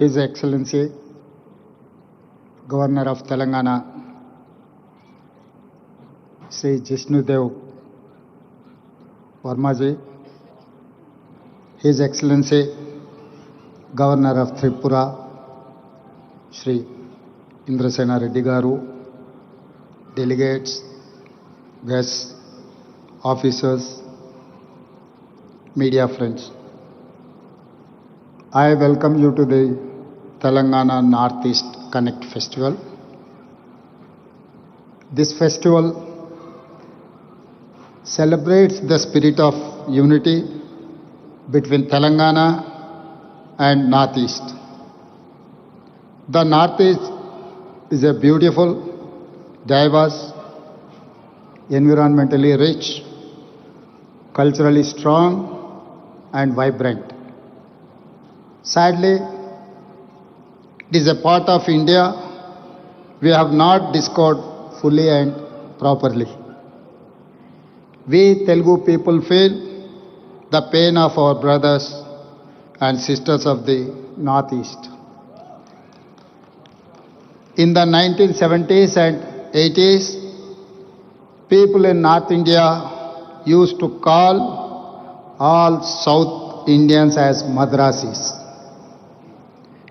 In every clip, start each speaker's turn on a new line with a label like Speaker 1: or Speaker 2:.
Speaker 1: His Excellency, Governor of Telangana, Sri Jishnudev Vermaji, His Excellency, Governor of Tripura, Sri Indrasena Reddy Garu, delegates, guests, officers, media friends. I welcome you to the Telangana Northeast Connect Festival. This festival celebrates the spirit of unity between Telangana and Northeast. The Northeast is a beautiful, diverse, environmentally rich, culturally strong, and vibrant. Sadly, it is a part of India we have not discovered fully and properly. We Telugu people feel the pain of our brothers and sisters of the Northeast. In the 1970s and 80s, people in North India used to call all South Indians as Madrasis.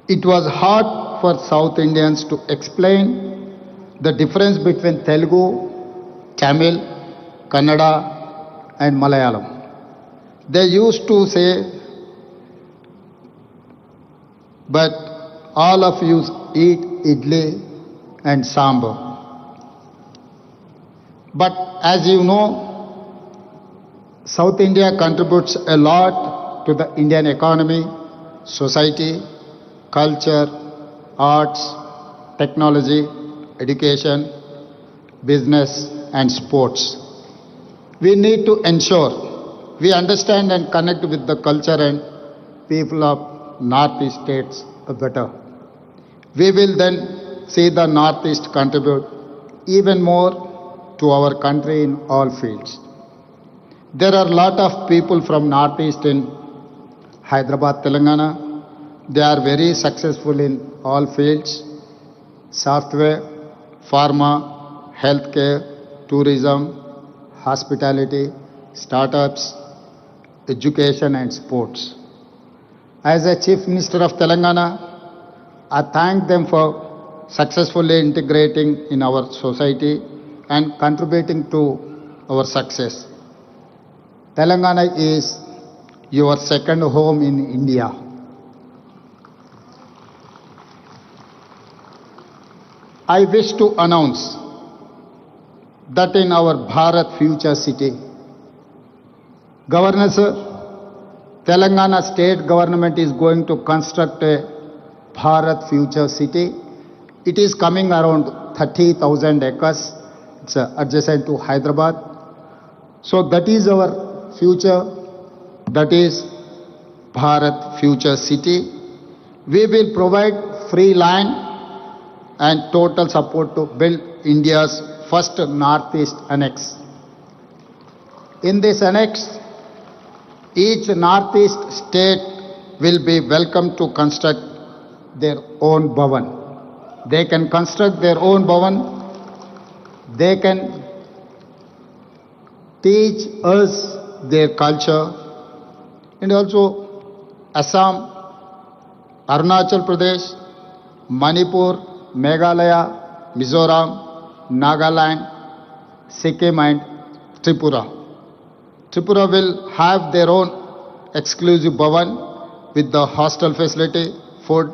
Speaker 1: It was hard for South Indians to explain the difference between Telugu, Tamil, Kannada, and Malayalam. They used to say, but all of you eat idli and sambar. But as you know, South India contributes a lot to the Indian economy, society, culture, arts, technology, education, business, and sports. We need to ensure we understand and connect with the culture and people of Northeast states better. We will then see the Northeast contribute even more to our country in all fields. There are a lot of people from Northeast in Hyderabad, Telangana. They are very successful in all fields software, pharma, healthcare, tourism, hospitality, startups, education, and sports. As a Chief Minister of Telangana, I thank them for successfully integrating in our society and contributing to our success. Telangana is your second home in India. I wish to announce that in our Bharat Future City, Governor sir, Telangana state government is going to construct a Bharat Future City. It is coming around 30,000 acres. It's uh, adjacent to Hyderabad. So that is our future. That is Bharat Future City. We will provide free land and total support to build India's first Northeast Annex. In this annex, each Northeast state will be welcome to construct their own bhavan. They can construct their own bhavan. They can teach us their culture and also Assam, Arunachal Pradesh, Manipur, Meghalaya, Mizoram, Nagaland, Sikkim and Tripura. Tripura will have their own exclusive bhavan with the hostel facility, food,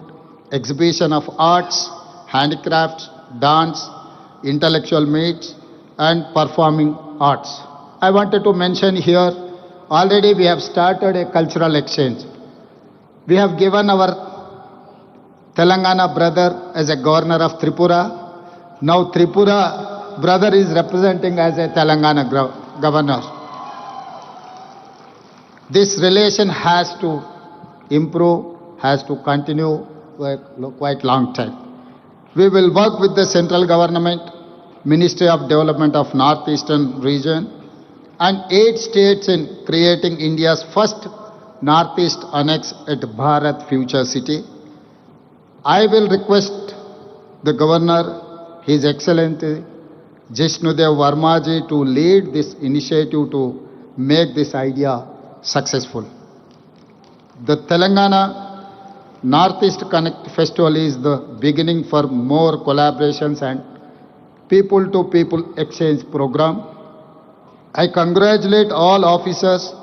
Speaker 1: exhibition of arts, handicrafts, dance, intellectual meets and performing arts. I wanted to mention here, already we have started a cultural exchange. We have given our Telangana brother as a governor of Tripura. Now Tripura brother is representing as a Telangana governor. This relation has to improve, has to continue for quite long time. We will work with the central government, Ministry of Development of Northeastern Region, and eight states in creating India's first Northeast Annex at Bharat Future City. I will request the Governor, His Excellency Jishnudev Varmaji to lead this initiative to make this idea successful. The Telangana Northeast Connect Festival is the beginning for more collaborations and people to people exchange program. I congratulate all officers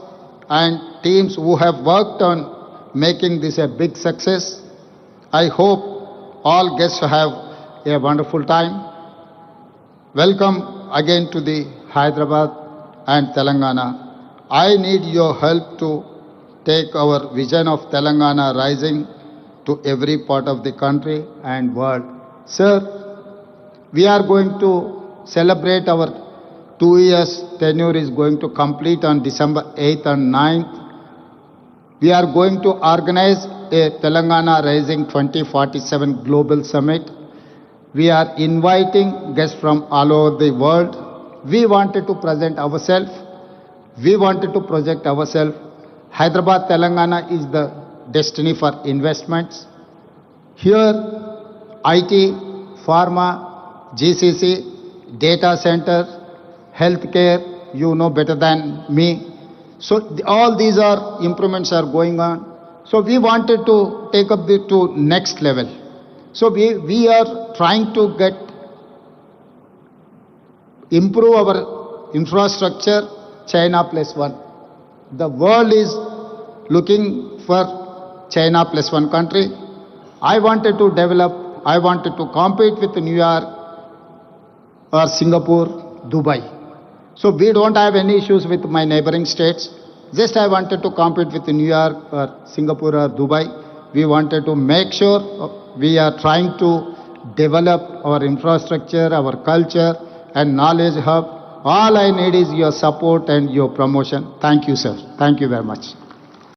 Speaker 1: and teams who have worked on making this a big success. I hope all guests have a wonderful time. Welcome again to the Hyderabad and Telangana. I need your help to take our vision of Telangana rising to every part of the country and world. Sir, we are going to celebrate our two years tenure is going to complete on December 8th and 9th. We are going to organize Telangana Rising 2047 Global Summit. We are inviting guests from all over the world. We wanted to present ourselves. We wanted to project ourselves. Hyderabad, Telangana is the destiny for investments. Here, IT, pharma, GCC, data center, healthcare, you know better than me. So all these are improvements are going on. So we wanted to take up the to next level. So we, we are trying to get improve our infrastructure China plus one. The world is looking for China plus one country. I wanted to develop, I wanted to compete with New York or Singapore, Dubai. So we don't have any issues with my neighboring states. Just I wanted to compete with New York or Singapore or Dubai. We wanted to make sure uh, we are trying to develop our infrastructure, our culture and knowledge hub. All I need is your support and your promotion. Thank you, sir. Thank you very much.